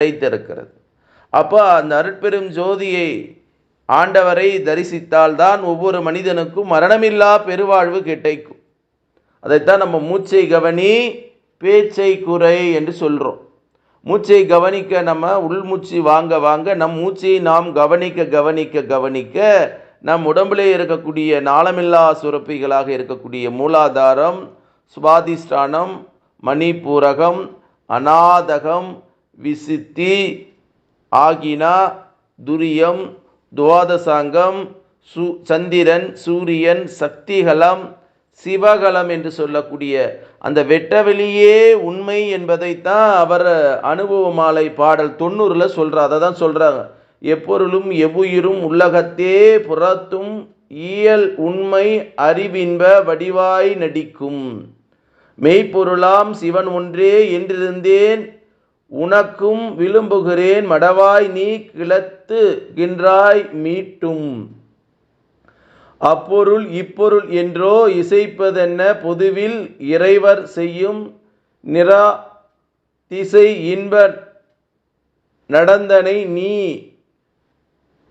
கிடைத்திருக்கிறது அப்போ அந்த அருட்பெரும் ஜோதியை ஆண்டவரை தரிசித்தால்தான் ஒவ்வொரு மனிதனுக்கும் மரணமில்லா பெருவாழ்வு கிடைக்கும். அதைத்தான் நம்ம மூச்சை கவனி பேச்சை குறை என்று சொல்கிறோம் மூச்சை கவனிக்க நம்ம உள்மூச்சு வாங்க வாங்க நம் மூச்சை நாம் கவனிக்க கவனிக்க கவனிக்க நம் உடம்பிலே இருக்கக்கூடிய நாளமில்லா சுரப்பிகளாக இருக்கக்கூடிய மூலாதாரம் சுவாதிஷ்டானம் மணிப்பூரகம் அநாதகம் விசித்தி ஆகினா துரியம் துவாதசாங்கம் சு சந்திரன் சூரியன் சக்திகலம் சிவகலம் என்று சொல்லக்கூடிய அந்த வெட்டவெளியே உண்மை என்பதைத்தான் அவர் அனுபவமாலை பாடல் தொண்ணூறில் சொல்கிறார் அதை தான் சொல்கிறாங்க எப்பொருளும் எவ்வுயிரும் உள்ளகத்தே புறத்தும் இயல் உண்மை அறிவின்ப வடிவாய் நடிக்கும். மெய்ப்பொருளாம் சிவன் ஒன்றே என்றிருந்தேன் உனக்கும் விழும்புகிறேன் மடவாய் நீ கிளத்துகின்றாய் மீட்டும். அப்பொருள் இப்பொருள் என்றோ இசைப்பதென்ன பொதுவில் இறைவர் செய்யும் நிரா திசை இன்ப நடந்தனை நீ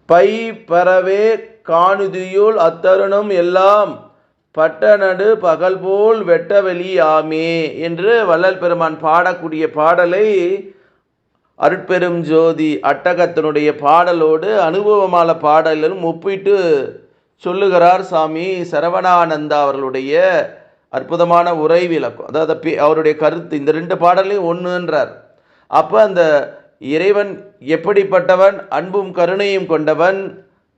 பை பரவே காணுதியுள் அத்தருணம் எல்லாம் பட்டநடு பகல் போல் வெட்டவெளி ஆமே என்று வள்ளல் பெருமான் பாடக்கூடிய பாடலை அருட்பெரும் ஜோதி அட்டகத்தினுடைய பாடலோடு அனுபவமான பாடலும் ஒப்பிட்டு சொல்லுகிறார் சாமி சரவணானந்தா அவர்களுடைய அற்புதமான உரை விளக்கம் அதாவது பே- அவருடைய கருத்து இந்த ரெண்டு பாடலையும் ஒன்றுன்றார் அப்போ அந்த இறைவன் எப்படிப்பட்டவன்? அன்பும் கருணையும் கொண்டவன்.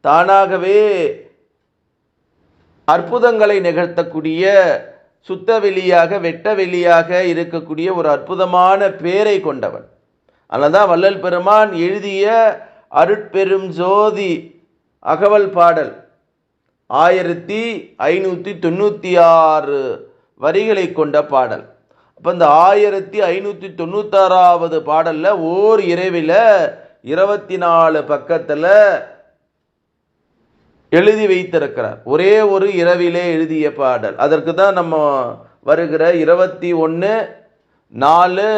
தானாகவே அற்புதங்களை நிகழ்த்தக்கூடிய சுத்த வெளியாக வெட்ட வெளியாக இருக்கக்கூடிய ஒரு அற்புதமான பேரை கொண்டவன். அதனால் தான் வள்ளல் பெருமான் எழுதிய அருட்பெரும் ஜோதி அகவல் பாடல் ஆயிரத்தி ஐநூற்றி தொண்ணூற்றி ஆறு வரிகளை கொண்ட பாடல். அப்போ இந்த ஆயிரத்தி ஐநூற்றி தொண்ணூத்தாறாவது பாடலில் ஓர் இரவில் இருபத்தி நாலு பக்கத்தில் எழுதி வைத்திருக்கிறார். ஒரே ஒரு இரவிலே எழுதிய பாடல். அதற்கு தான் நம்ம வருகிற இருபத்தி ஒன்று நாலு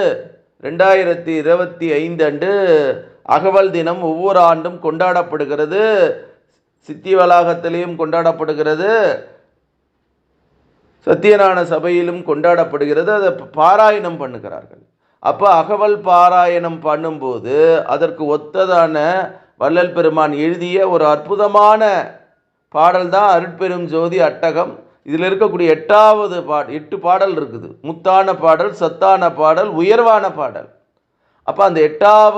ரெண்டாயிரத்தி இருபத்தி ஐந்து அன்று அகவல் தினம் ஒவ்வொரு ஆண்டும் கொண்டாடப்படுகிறது. சித்தி வளாகத்திலையும் கொண்டாடப்படுகிறது. சத்தியநாராயண சபையிலும் கொண்டாடப்படுகிறது. அதை பாராயணம் பண்ணுகிறார்கள். அப்போ அகவல் பாராயணம் பண்ணும்போது அதற்கு ஒத்ததான வள்ளல் பெருமான் எழுதிய ஒரு அற்புதமான பாடல் தான் அருட்பெரும் ஜோதி அட்டகம். இதில் இருக்கக்கூடிய எட்டாவது பாடல் எட்டு பாடல் இருக்குது. முத்தான பாடல் சத்தான பாடல் உயர்வான பாடல். அப்போ அந்த எட்டாவது